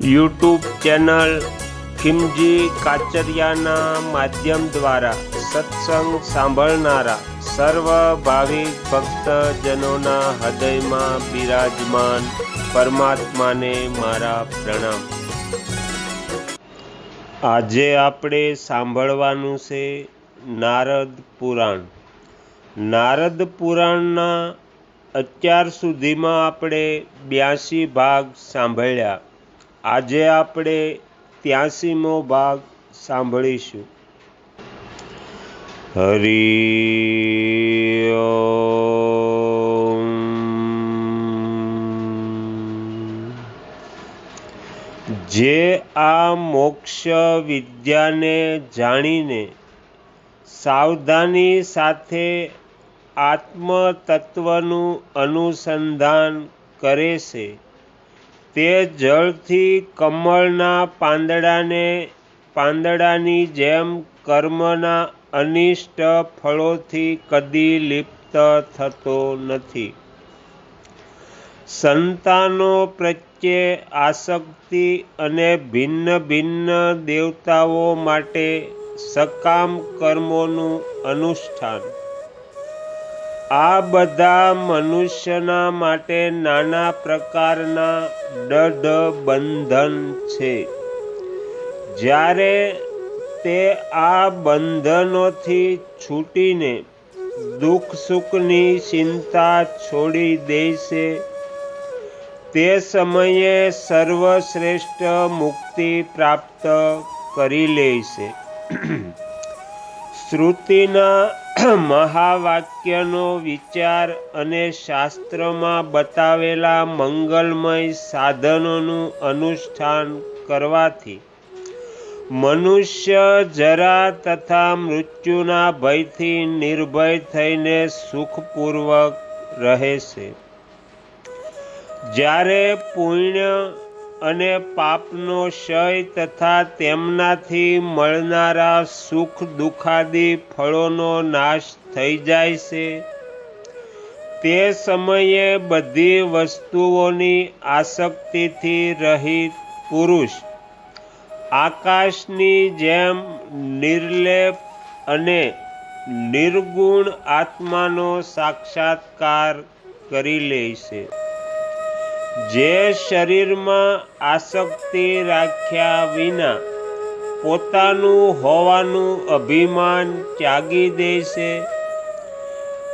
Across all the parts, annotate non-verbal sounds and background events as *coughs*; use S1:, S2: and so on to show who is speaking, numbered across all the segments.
S1: YouTube channel Khimji કાચરિયાના માધ્યમ દ્વારા સત્સંગ સાંભળનારા સર્વ ભાવિક ભક્તજનોના હૃદયમાં બિરાજમાન પરમાત્માને મારા પ્રણામ. આજે આપણે સાંભળવાનું છે નારદ પુરાણ. નારદ પુરાણના અત્યાર સુધીમાં આપણે બ્યાસી ભાગ સાંભળ્યા. આજે આપણે ત્યાસીમો ભાગ સાંભળીશું. હરિ જે આ મોક્ષ વિદ્યાને જાણીને સાવધાની સાથે આત્મતત્વનું અનુસંધાન કરે છે તે જળથી કમળના પાંદડાને, પાંદડાની જેમ કર્મના અનિષ્ટ ફળોથી કદી લિપ્ત થતો નથી. સંતાનો પ્રત્યે આસક્તિ અને ભિન્ન ભિન્ન દેવતાઓ માટે સકામ કર્મોનું અનુષ્ઠાન. આ બધા મનુષ્યના માટે નાના પ્રકારના દઢ બંધન છે. જ્યારે તે આ બંધનોથી છૂટીને દુઃખ સુખની ચિંતા છોડી દેશે, તે સમયે સર્વશ્રેષ્ઠ મુક્તિ પ્રાપ્ત કરી લેશે. શ્રુતિના *clears throat* મહાવાક્યનો વિચાર અને શાસ્ત્રમાં બતાવેલા મંગલમય સાધનોનું અનુષ્ઠાન કરવાથી મનુષ્ય જરા તથા મૃત્યુના ભયથી નિર્ભય થઈને સુખપૂર્વક રહે છે. જ્યારે પુણ્ય અને પાપનો ક્ષય તથા તેમનાથી મળનારા સુખ દુઃખાદી ફળોનો નાશ થઈ જાય છે. તે સમયે બધી વસ્તુઓની આસક્તિથી રહિત પુરુષ આકાશની જેમ નિર્લેપ અને નિર્ગુણ આત્માનો સાક્ષાત્કાર કરી લે છે. જે શરીરમાં આસક્તિ રાખ્યા વિના પોતાનું હોવાનું અભિમાન ત્યાગી દે છે,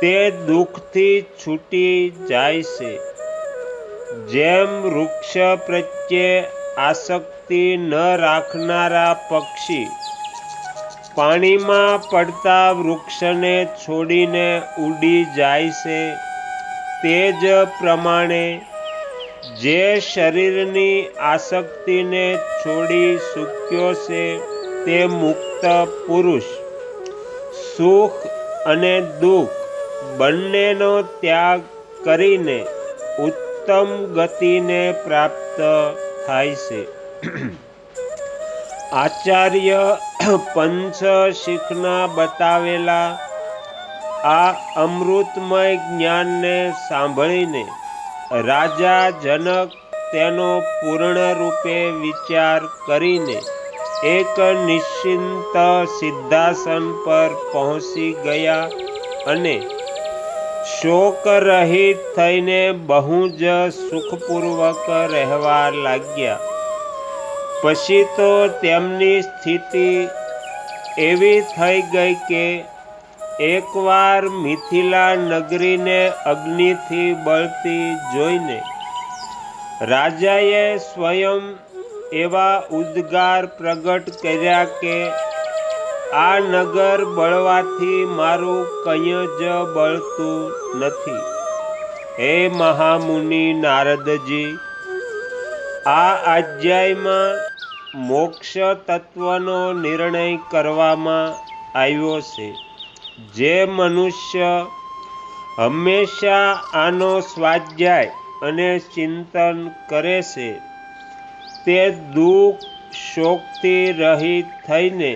S1: તે દુઃખથી છૂટી જાય છે. જેમ વૃક્ષ પ્રત્યે આસક્તિ ન રાખનારા પક્ષી પાણીમાં પડતા વૃક્ષને છોડીને ઉડી જાય છે, તે જ પ્રમાણે જે શરીરની આસક્તિને છોડી ચૂક્યો છે તે મુક્ત પુરુષ. સુખ અને દુઃખ બંનેનો ત્યાગ કરીને ઉત્તમ ગતિને પ્રાપ્ત થાય છે. *coughs* આચાર્ય પંચ શીખના બતાવેલા આ અમૃતમય જ્ઞાનને સાંભળીને રાજા જનક તેનો પૂર્ણ રૂપે વિચાર કરીને એક નિશ્ચિંત સિદ્ધાસન પર પહોંચી ગયા અને શોક રહિત થઈને બહુ જ સુખપૂર્વક રહેવા લાગ્યા. પછી તો તેમની સ્થિતિ એવી થઈ ગઈ કે એકવાર મિથિલા નગરીને અગ્નિથી બળતી જોઈને રાજાએ સ્વયં એવા ઉદ્ગાર પ્રગટ કર્યા કે આ નગર બળવાથી મારું કંઈ જ બળતું નથી. હે મહામુનિ નારદજી, આ અધ્યાયમાં મોક્ષ તત્વનો નિર્ણય કરવામાં આવ્યો છે. જે મનુષ્ય હંમેશા આનો સ્વાધ્યાય અને ચિંતન કરે છે, તે દુઃખ શોકથી રહિત થઈને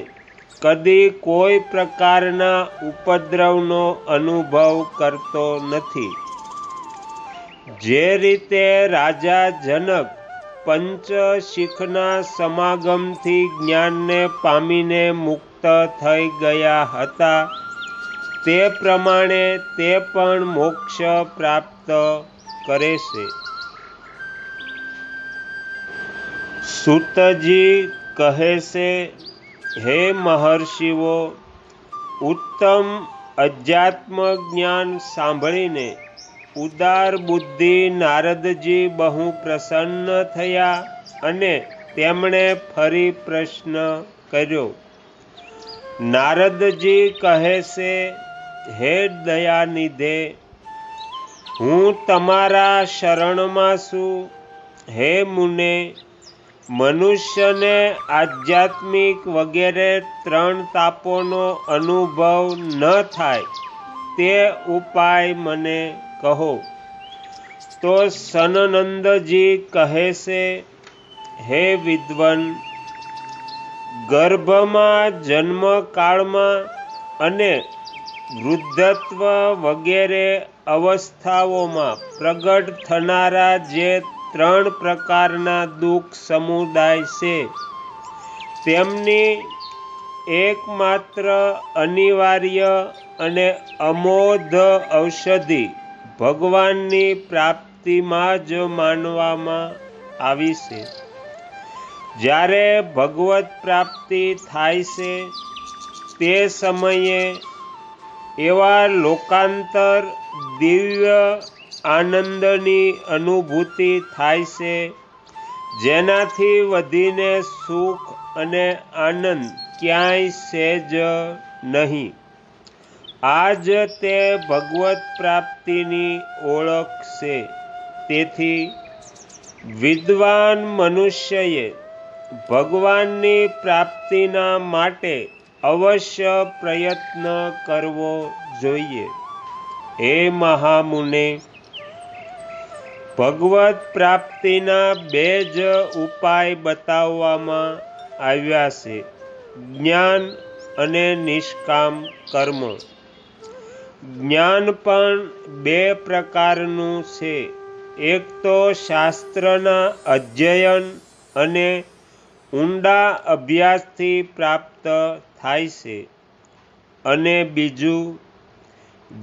S1: કદી કોઈ પ્રકારના ઉપદ્રવનો અનુભવ કરતો નથી. જે રીતે રાજા જનક પંચ શીખના સમાગમથી જ્ઞાનને પામીને મુક્ત થઈ ગયા હતા તે પ્રમાણે તે પણ મોક્ષ પ્રાપ્ત કરે છે. સુતજી કહે છે, હે મહર્ષિઓ, ઉત્તમ અધ્યાત્મ જ્ઞાન સાંભળીને ઉદાર બુદ્ધિ નારદજી બહુ પ્રસન્ન થયા અને તેમણે ફરી પ્રશ્ન કર્યો. નારદજી કહે છે હે દયાનિધે હું તમારા શરણમાં છું. હે મુને, મનુષ્યને આધ્યાત્મિક વગેરે ત્રણ તાપોનો અનુભવ ન થાય તે ઉપાય મને કહો. તો સનનંદજી કહે છે, હે વિદ્વન, ગર્ભમાં જન્મકાળમાં અને વૃદ્ધત્વ વગેરે અવસ્થાઓમાં પ્રગટ થનારા જે ત્રણ પ્રકારના દુઃખ સમુદાય છે, તેમની એકમાત્ર અનિવાર્ય અને અમોધ ઔષધિ ભગવાનની પ્રાપ્તિમાં જ માનવામાં આવી છે. જ્યારે ભગવત પ્રાપ્તિ થાય છે, તે સમયે એવા લોકાંતર દિવ્ય આનંદની અનુભૂતિ થાય છે, જેનાથી વધીને સુખ અને આનંદ ક્યાંય સેજ નહીં. આજ તે ભગવત પ્રાપ્તિની ઓળખ છે. તેથી વિદ્વાન મનુષ્યએ ભગવાનની પ્રાપ્તિના માટે અવશ્ય પ્રયત્ન કરવો જોઈએ. હે મહામુને, ભગવત પ્રાપ્તિના બે જ ઉપાય બતાવવામાં આવ્યા છે. જ્ઞાન અને નિષ્કામ કર્મ. જ્ઞાન પણ બે પ્રકારનું છે. એક તો શાસ્ત્રના અધ્યયન અને ઊંડા અભ્યાસથી પ્રાપ્ત થાય છે. અને બીજું,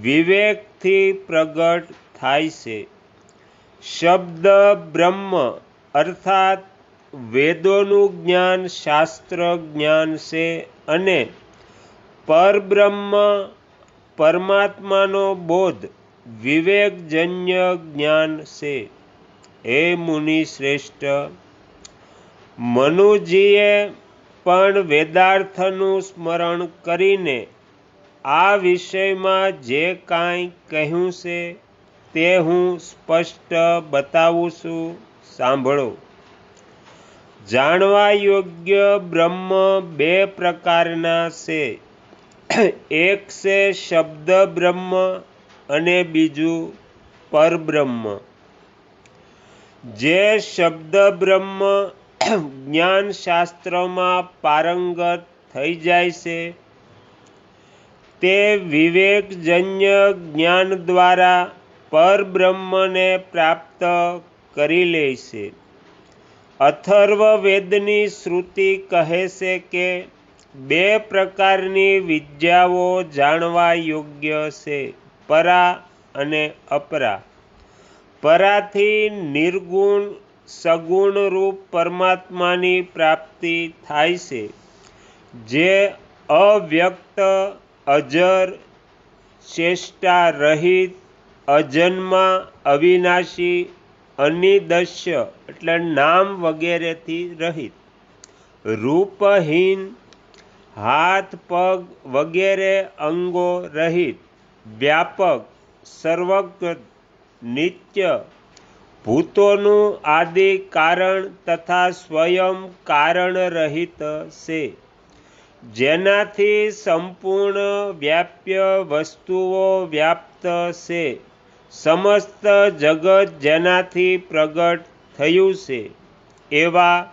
S1: વિવેકથી પ્રગટ થાય છે. શબ્દ બ્રહ્મ અર્થાત વેદોનું જ્ઞાન શાસ્ત્ર જ્ઞાન છે અને પરબ્રહ્મ પરમાત્માનો બોધ વિવેકજન્ય જ્ઞાન છે. હે મુનિ શ્રેષ્ઠ મનુજીએ પણ વેદાર્થનું સ્મરણ કરીને આ વિષયમાં જે કાંઈ કહ્યું છે તે હું સ્પષ્ટ બતાવું છું. સાંભળો. જાણવા યોગ્ય બ્રહ્મ બે પ્રકારના છે. એક છે શબ્દ બ્રહ્મ અને બીજું પરબ્રહ્મ. જે શબ્દ બ્રહ્મ જ્ઞાન શાસ્ત્રમાં પારંગત થઈ જાય છે. તે વિવેકજન્ય જ્ઞાન દ્વારા પરબ્રહ્મને પ્રાપ્ત કરી લે છે. અથર્વ વેદની શ્રુતિ કહે છે કે બે પ્રકારની વિદ્યાઓ જાણવા યોગ્ય છે, પરા અને અપરા. પરાથી નિર્ગુણ સગુણ રૂપ પરમાત્માની પ્રાપ્તિ થાય છે. જે અવ્યક્ત, અજર ચેષ્ટા રહિત અજન્મા, અવિનાશી, અનિદશ્ય એટલે નામ વગેરેથી રહિત. રૂપહીન, હાથ, પગ વગેરે અંગો રહિત. વ્યાપક સર્વજ્ઞ નિત્ય ભૂતોનું આદિ કારણ તથા સ્વયં કારણ રહિત છે. જેનાથી સંપૂર્ણ વ્યાપ્ય વસ્તુઓ વ્યાપ્ત છે. સમસ્ત જગત જેનાથી પ્રગટ થયું છે. એવા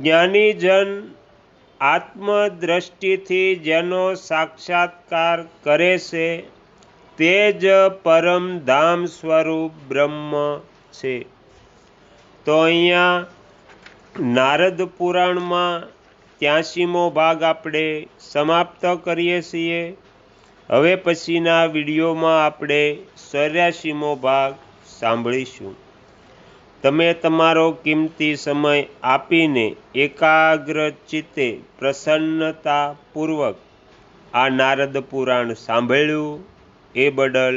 S1: જ્ઞાનીજન આત્મદ્રષ્ટિથી જેનો સાક્ષાત્કાર કરે છે, તે જ પરમધામ સ્વરૂપ બ્રહ્મ છે. તો અહીંયા નારદ પુરાણમાં ત્યાંસીમો ભાગ આપણે સમાપ્ત કરીએ છીએ. હવે પછીના વિડીયોમાં આપણે ચોર્યાસીમો ભાગ સાંભળીશું. તમે તમારો કિંમતી સમય આપીને એકાગ્ર ચિત્તે પ્રસન્નતાપૂર્વક આ નારદ પુરાણ સાંભળ્યું. એ બદલ